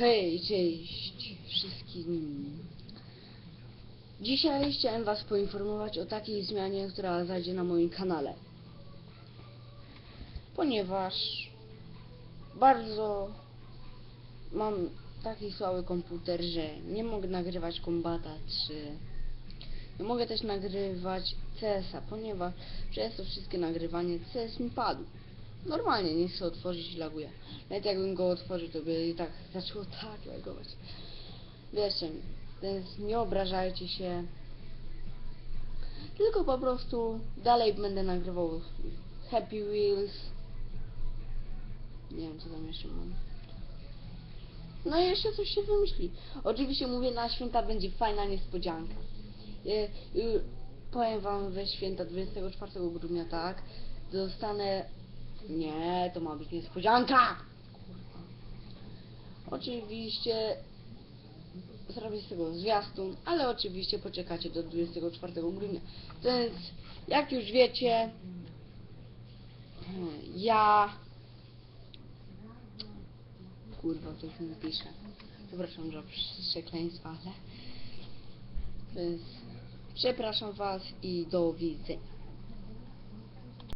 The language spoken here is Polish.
Hej, cześć wszystkim. Dzisiaj chciałem Was poinformować o takiej zmianie, która zajdzie na moim kanale. Ponieważ bardzo mam taki słaby komputer, że nie mogę nagrywać Kombata 3. Nie mogę też nagrywać CS-a, ponieważ przez to wszystkie nagrywanie CS mi padł. Normalnie nie chcę otworzyć i laguje. Nawet jakbym go otworzył, to by i tak zaczęło tak lagować. Wierzcie mi, więc nie obrażajcie się. Tylko po prostu dalej będę nagrywał Happy Wheels. Nie wiem co tam jeszcze mam. No i jeszcze coś się wymyśli. Oczywiście mówię, na święta będzie fajna niespodzianka. E, y, powiem wam we święta 24 grudnia, tak? Dostanę... Nie, to ma być niespodzianka! Oczywiście zrobię z tego zwiastun, ale oczywiście poczekacie do 24 grudnia. Więc jak już wiecie, ja kurwa coś mi pisze. Przepraszam za przekleństwa, ale więc przepraszam was i do widzenia.